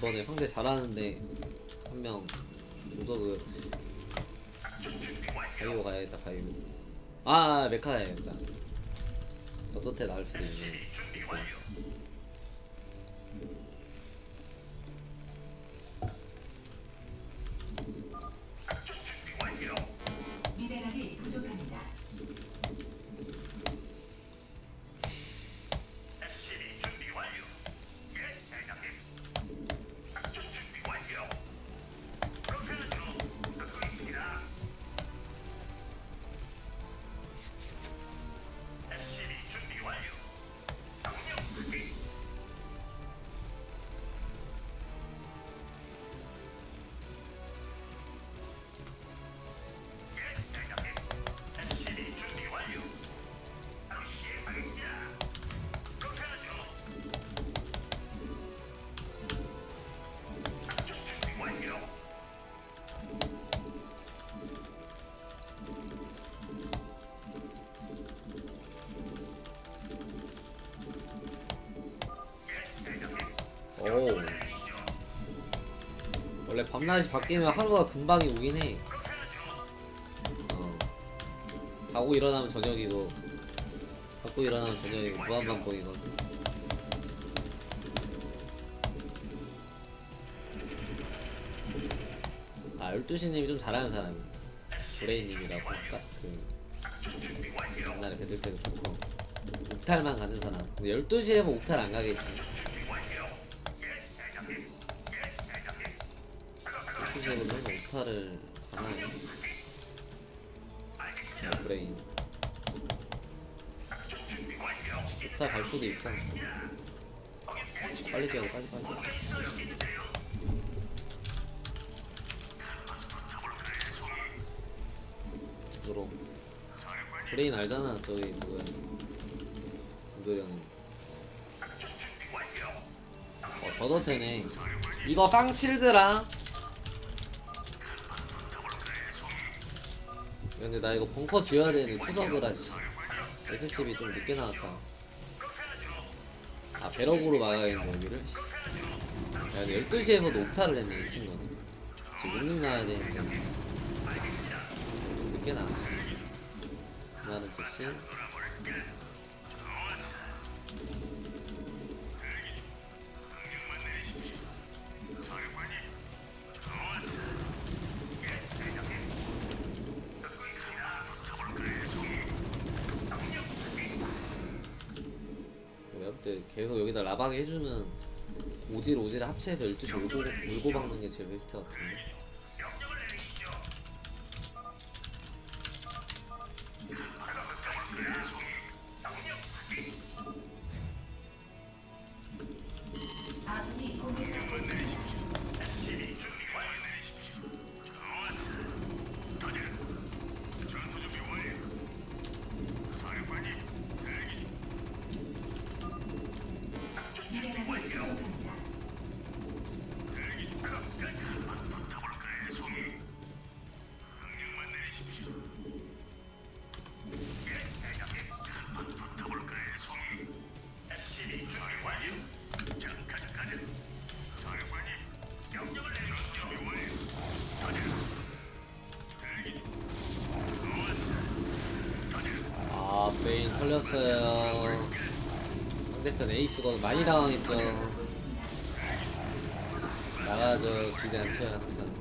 이번에 상대 잘하는데 한 명 무더그였지 바이오 가야겠다 바이오. 아 메카 가야겠다. 저도테 나올 수도 있네 밤낮이 바뀌면 하루가 금방이 오긴 해. 어. 자고 일어나면 저녁이고 자고 일어나면 저녁이고 무한반복이거든. 아 12시님이 좀 잘하는 사람이 브레이님이라고 아까? 그 옛날에 배들때도 좋고. 옥탈만 가는 사람. 근데 12시에 뭐 옥탈 안 가겠지 12시에도 는 옥탈을 가나요? 자 브레인. 옥탈 갈 수도 있어. 빨리 지어 빨리 빨리. 들어 브레인 알잖아 저기 누구야 누구야 어 저도 되네. 이거 쌍칠드랑 근데 나 이거 벙커 지어야 되는데 투석을 씨 SCB 좀 늦게 나왔다. 아 배럭으로 막아야겠네 여기를? 씨. 야 근데 12시에서도 옥타를 했네 이 친구는. 지금 6능 나와야 되는데 좀 늦게 나왔지 그만은 즉시 라방 해주면 오질 오질 합체해서 12시 울고, 울고 박는 게 제일 베스트 같은데 아 털렸어요. 상대편 에이스가 많이 당황했죠. 나가죠. 지지 않죠 항상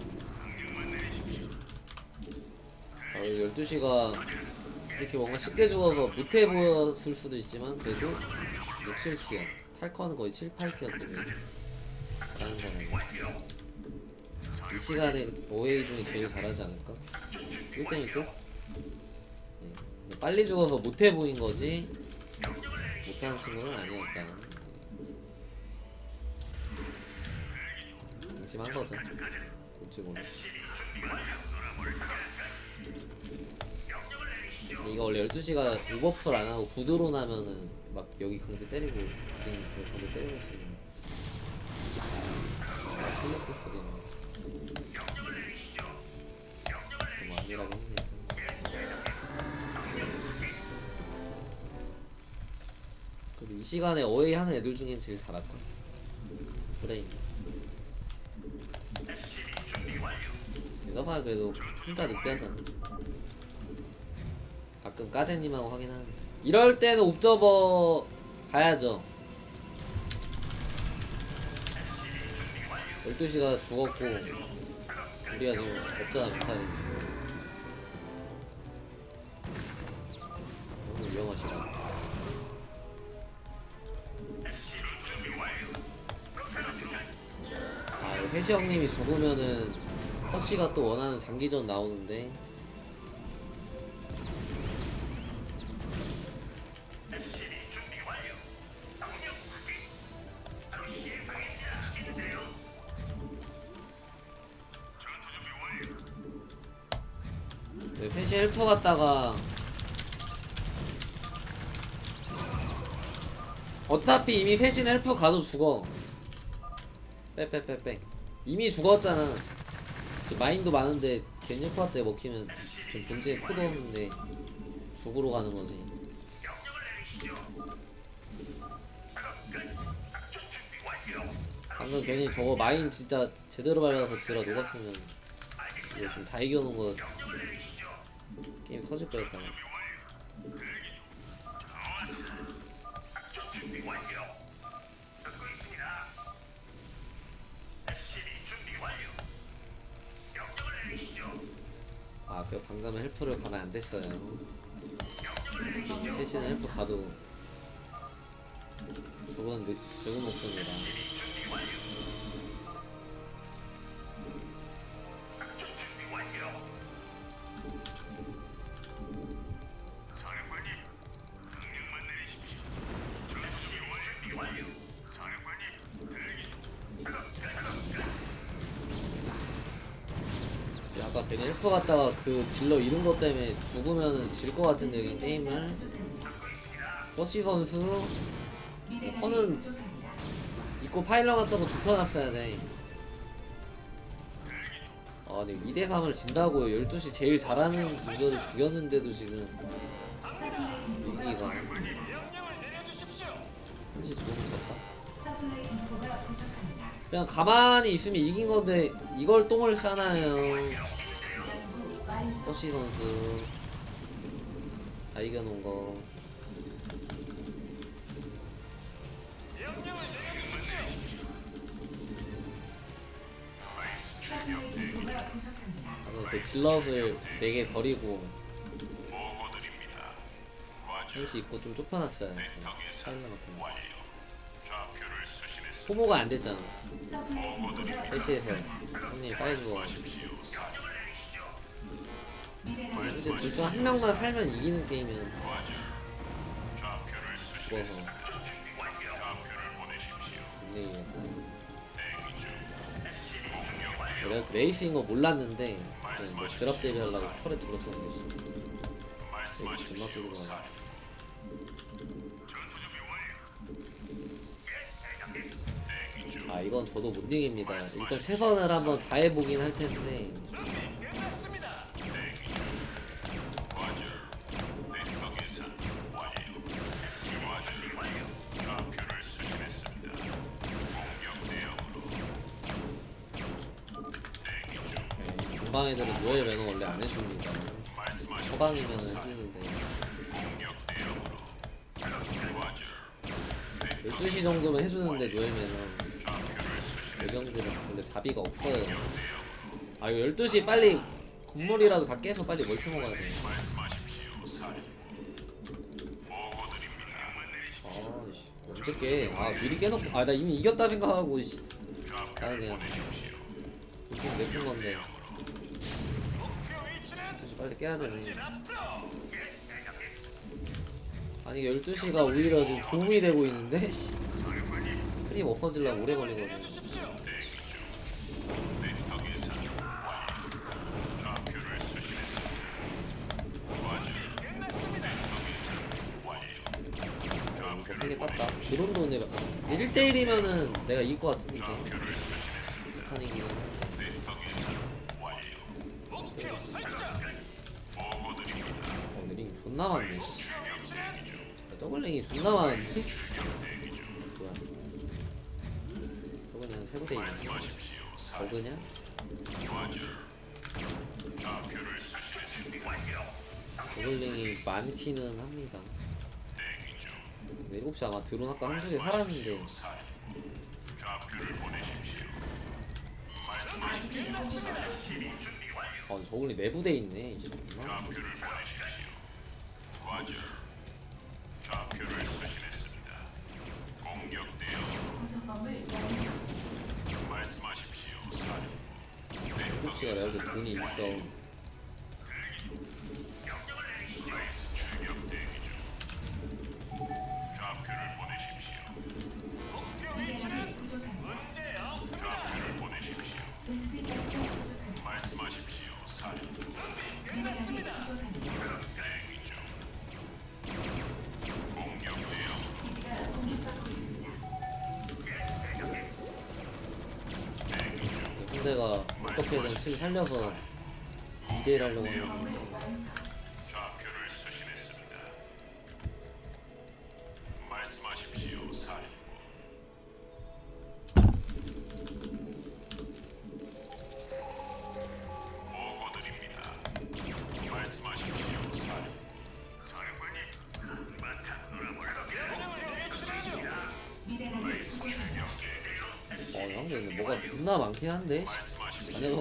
어, 12시가 이렇게 뭔가 쉽게 죽어서 못해 보였을 수도 있지만 그래도 6, 7티어. 탈커는 거의 7, 8티어거든요. 잘하는. 사람이 이 시간에 5A 중에 제일 잘하지 않을까? 1대1 끝? 예. 빨리 죽어서 못해 보인 거지 못하는 친구는 아니었다. 심한 거죠. 뭔지 몰라. 이거 원래 12시가 오버풀 안 하고 구드로 나면은 막 여기 강제 때리고 여기 강제 때리고 있으면 있네. 뭐 아니라고 했네. 이 시간에 어웨이 하는 애들 중엔 제일 잘할걸 브레인 내가 봐야 그래도 혼자 늑대하잖아. 가끔 까제님하고 확인하는. 이럴 때는 옵저버 가야죠. 12시가 죽었고 우리가 지금 없잖아 못하는 해시 형님이 죽으면은 허씨가 또 원하는 장기전 나오는데. 네, 패시 헬퍼 갔다가 어차피 이미 패신 헬퍼 가도 죽어. 빼빼빼빼 이미 죽었잖아. 마인도 많은데 겐일퍼 때 먹히면 좀 본질에 코도 없는데 죽으러 가는 거지. 방금 괜히 저거 마인 진짜 제대로 밟아서 들어 녹았으면 이거 지금 다 이겨놓은 거 게임 터질 뻔했잖아 아, 그 방금 헬프를 가면 안 됐어요. 대신 헬프 가도 죽은 느- 죽은 목숨이다. 아까 괜히 헬프 갔다가 그 질러 잃은 것 때문에 죽으면 질 것 같은데 그냥 게임을 버시 선수 허는 입고 파일럿 같다고 좁혀놨어야 돼. 아, 근데 2대3을 진다고 12시 제일 잘하는 유저를 죽였는데도 지금 위기가. 한시 죽으면 졌다. 그냥 가만히 있으면 이긴 건데 이걸 똥을 싸나요. 선수 다 이겨놓은 거. 그 질럿을 4개 버리고 한시 있고 좀 좁혀놨어요. 차일러 같은 거. 소모가 안 됐잖아. 대시에서 형님 빨리 죽어. 이제 둘중 한 명만 살면 이기는 게임은 죽어서 못 이기겠다. 내가 그 레이스인 거 몰랐는데 그냥 뭐 드랍 대비 하려고 털에 둘러쳤는 거지. 레이스 존나 뜨고 가. 아 이건 저도 못 이깁니다. 일단 세선을 한번 다 해보긴 할 텐데 중방 애들은 노엘 매너 원래 안 해줍니다. 서방이면 해주는데 12시 정도면 해주는데 매너 요정들은 원래 자비가 없어요. 아 이거 12시 빨리 건물이라도 다 깨서 빨리 멀티 먹어야 돼. 아씨 언제 깨? 아 미리 깨놓고 아 나 이미 이겼다 생각하고 씨. 나는 그냥 이렇게 내준 건데 12시 빨리 깨야 되네. 아니 12시가 오히려 지금 도움이 되고 있는데 씨. 크림 없어지려면 오래 걸리거든. 세개 땄다. 드론도 근데 1대1이면은 내가 이길 것 같은데. 메카닉이긴 존나 많네. 씨. 더블링이 존나 많은데? 뭐야? 저번에 한 세부대 있네. 버그냐? 저글링이 많기는 합니다. 네, 7시 아마 드론 아까 한쪽에 살았는데 아 저글링 내부대 있네 이 정도나 구성범을 완성. 7시가 내가 볼 돈이 있어 상대가 어떻게든 칠 살려서 2대1 하려고 하는 구성 많긴 한데. 근데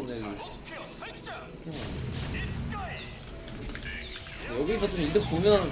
여기서 좀 이득 보면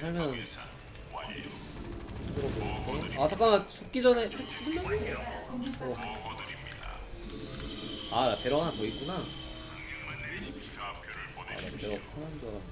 살면 아 잠깐만. 죽기 전에 기지가 공격받고 있습니다. 아 배러 하나 더 있구나. 아나 배러 하나인 줄 알았네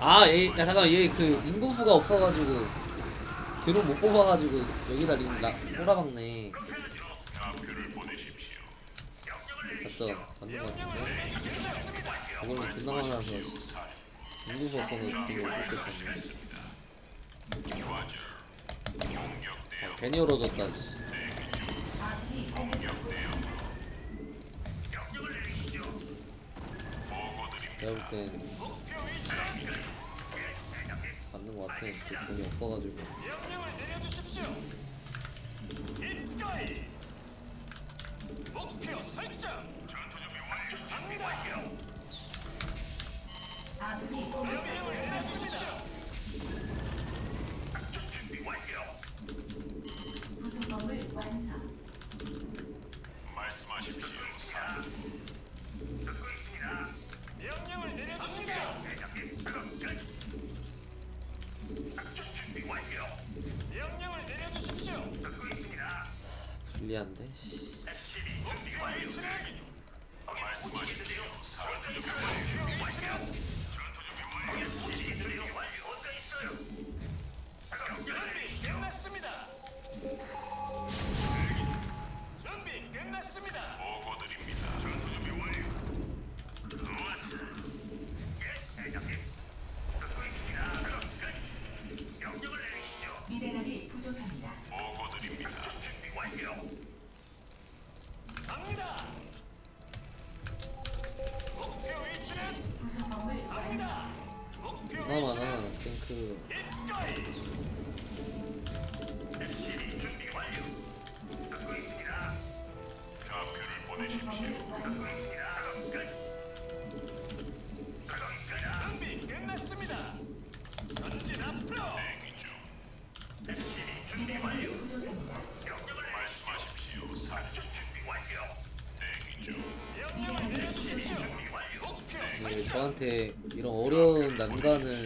아, 얘, 야, 잠깐만, 얘그 인구수가 없어가지고 드론 못 뽑아가지고 여기다 링 나, 꼬라박네. 맞죠? 맞는 거 같은데? 존나 많아서 인구수 없어서 이거 못 뽑겠었네. 아, 괜히 얼어졌다. 씨. 아군이 공격받고 있습니다. 내가 볼땐 맞는 거 같아. 그 돈이 없어가지고. 아군이 공격받고 있습니다. 구성범을 형님한테 이런 어려운 난관을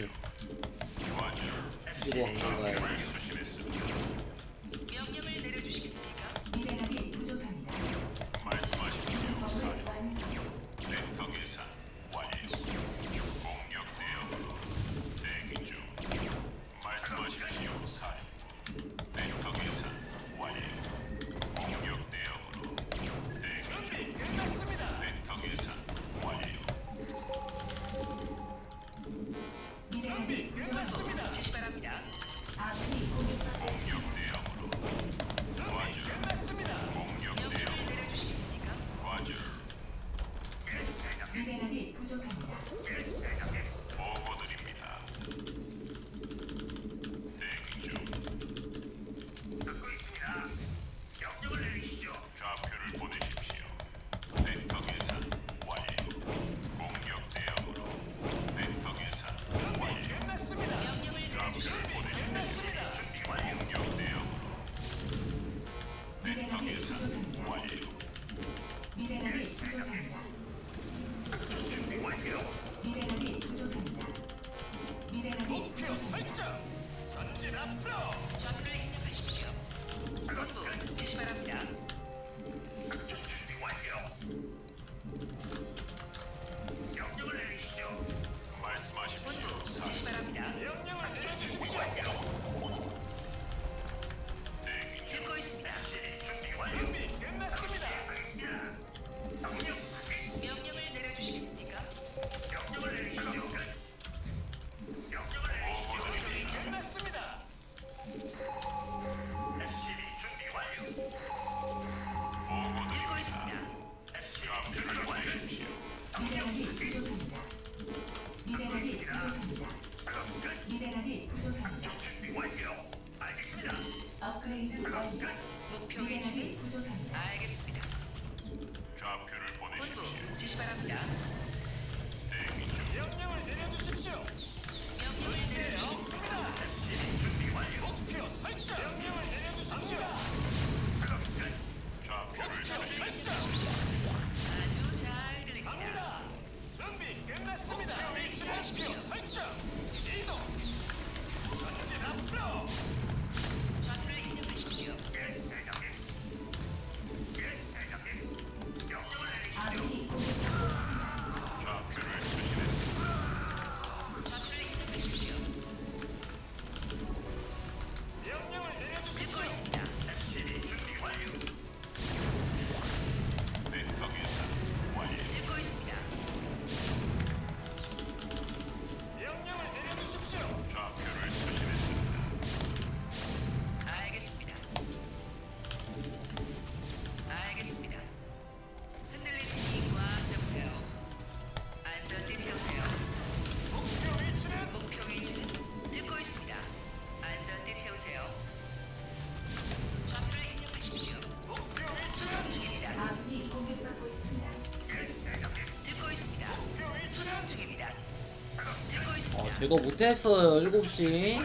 이거 못했어요 7시.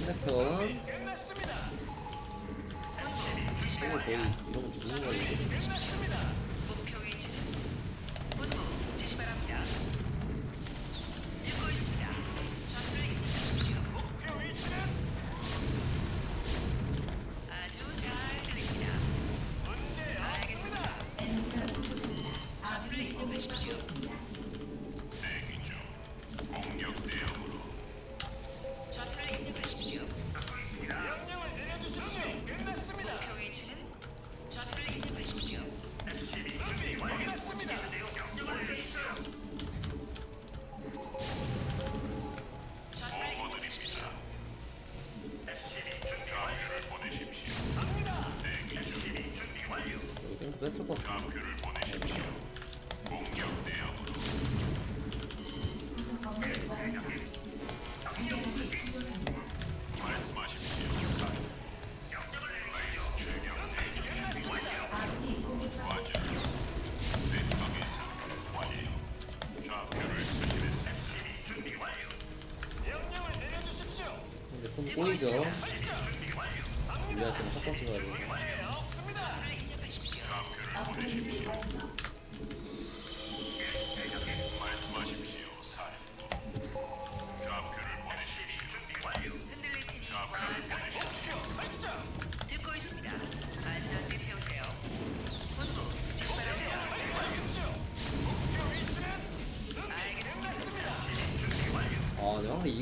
핸드폰. 이거 거의 죽는 거예요.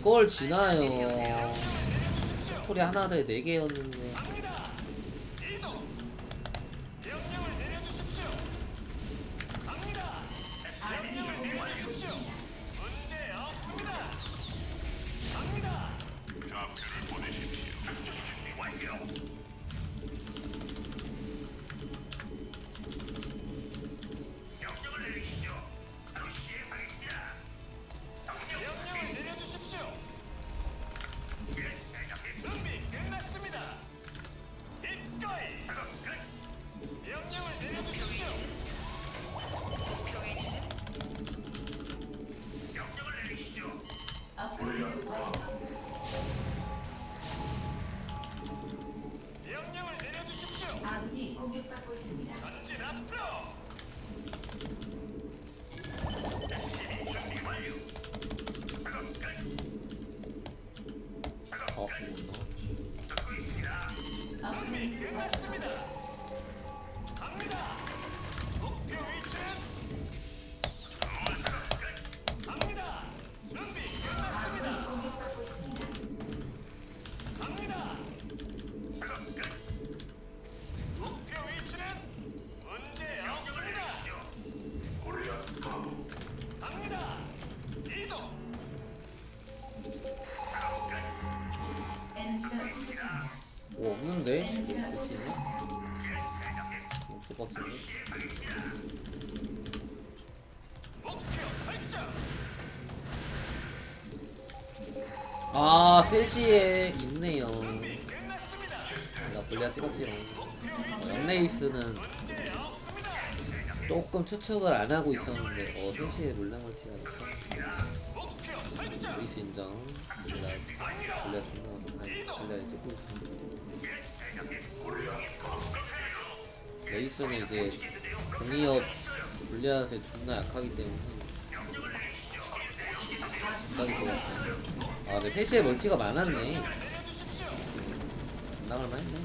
이걸 지나요. 아, 네, 네, 네. 토리 하나 더에 네 개였는데. 3시에 있네요. 나 블리아 찍었지롱 어, 런레이스는 조금 추측을 안 하고 있었는데 어 3시에 롤랑멀티가 있어? 루이스 인정. 내가 볼리아 존나 볼리아 찍고 있었는데. 레이스는 이제 공이업 볼리아에 존나 약하기 때문에. 진짜 될것 같아요 아, 내 패시에 멀티가 많았네. 음, 나갈만 했네.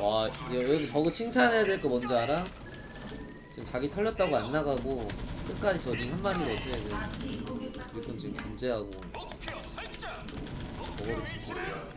와, 여기 저거 칭찬해야 될 거 뭔지 알아? 지금 자기 털렸다고 안 나가고 끝까지 저링 한 마리를 어줘야 돼. 일꾼 지금 견제하고. 먹어도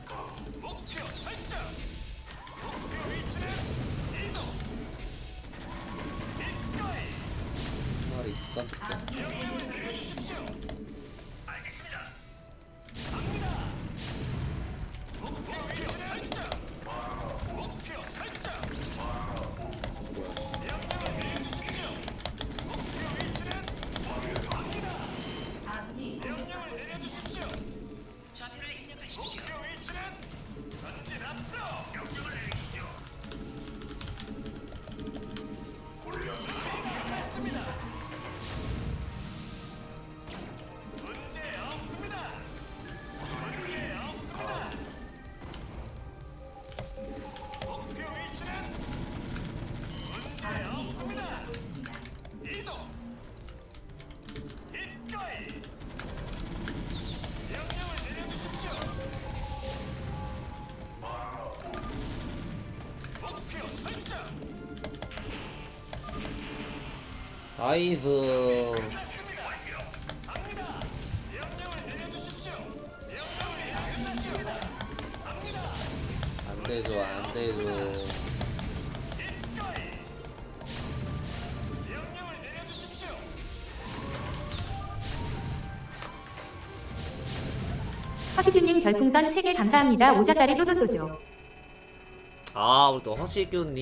나이스 안되죠 안되죠 허시시님 별풍선 3개 감사합니다. 오자살이 효도소죠. 아 우리 또 허시규님